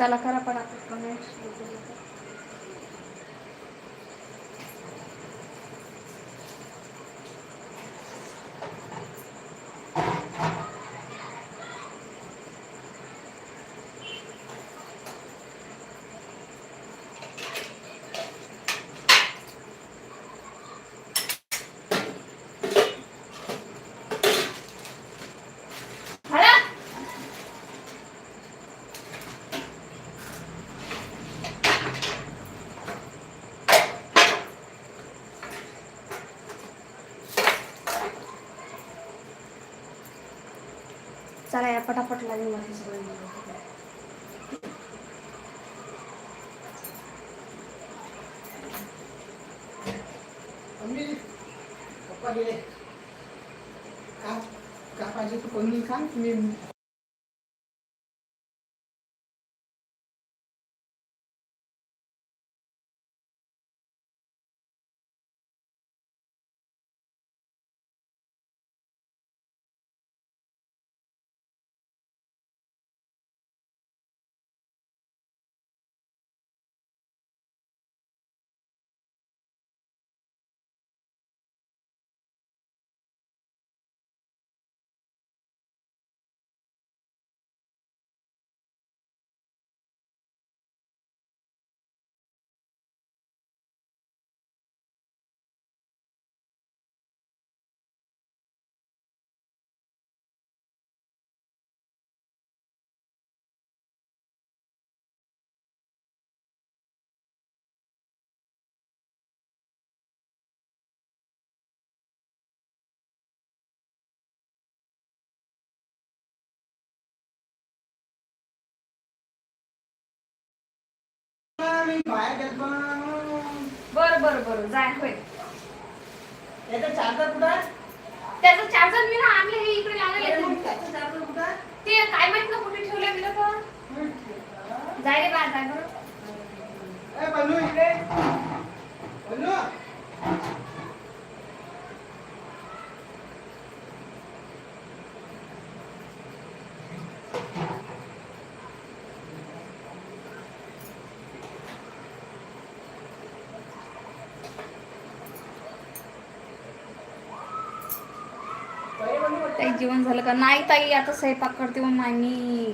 चला करा पडा कमेंट हळा चला या पटापट लागेल मला सगळं. पप्पा गेले. का का पाहिजे तू कोणी का? मी मी बाहेर गेलो बर बर बर. जाय होय. याचा चार्जर कुठं आहे? त्याचं चार्जर मी ना आणलं हे इकडे अरे त्याचं चार्जर कुठं आहे? ते काय माहीत ना कुठे ठेवलं मी तर जाय रे बा जाय बरं ए, बन्नू इकडे. बन्नू ताई जेवण झालं का? नाही ताई आता स्वयंपाक करते मग नाही मी.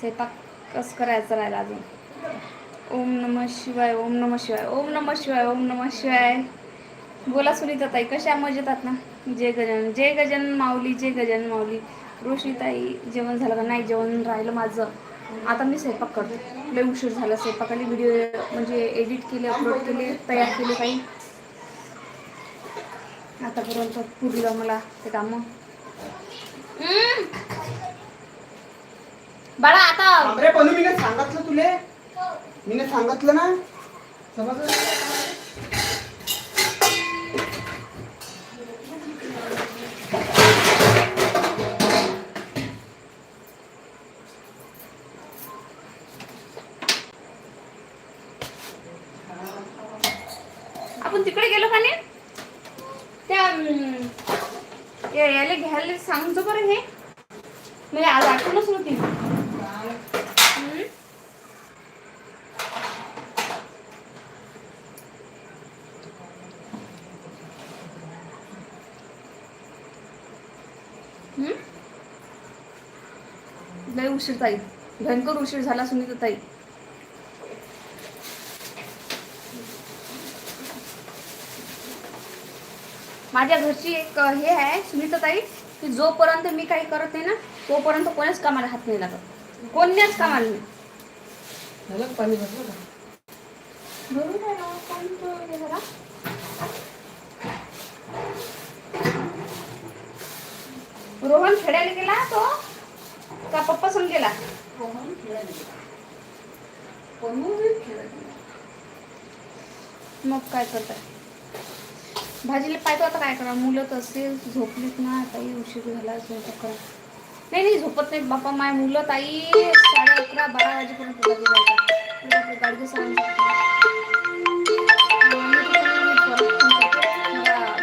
स्वयंपाक कसं करायचं राहिला अजून? ओम नम शिवाय ओम नम शिवाय ओम नम शिवाय ओम नम शिवाय. बोला सुनीता ताई कशा मजेतात ना? जय गजानन जय गजानन माऊली जय गजानन माऊली. रोशनी ताई जेवण झालं का? नाही जेवण राहिलं माझं. आता मी स्वयंपाक करते. लय उशीर झाला स्वयंपाकाने व्हिडिओ म्हणजे एडिट केले अपलोड केले तयार केले काही आतापर्यंत पुरलं मला ते कामं. बाळा आता. अरे बन्नू मी सांगितलं तुले? मी सांगितलं ना? समजलं आपण तिकडे गेलो का नाही? त्या यायला घ्यायला सांगतो बरं हे. म्हणजे आज आठवणच नव्हती. लय उशीर ताई. भयंकर उशीर झाला सुनीता ताई माझ्या घरची एक हे आहे सुनीता ताई की जोपर्यंत मी काही करत नाही ना तोपर्यंत कोणाच कामाला हात नाही लागत कोण्याच कामाला नाही पाणी भरलं हे. रोहन खेळायला गेला तो का पप्पा संग गेला रोहन खेळायला गेला. कोणी खेळायला गेला. मग काय करताय भाजीला पाहिजे आता काय करा मुलं तसे झोपलीत ना ताई उशीर झाला स्वयंपाक करा. नाही नाही झोपत नाही बापा माय मुलं ताई साडे अकरा बारा वाजेपर्यंत जागी राहतात म्हणजे गाडगे झालं?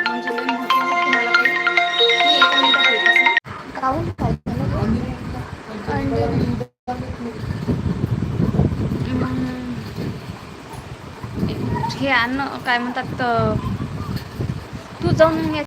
मग हे अन्न काय म्हणतात तू जाऊन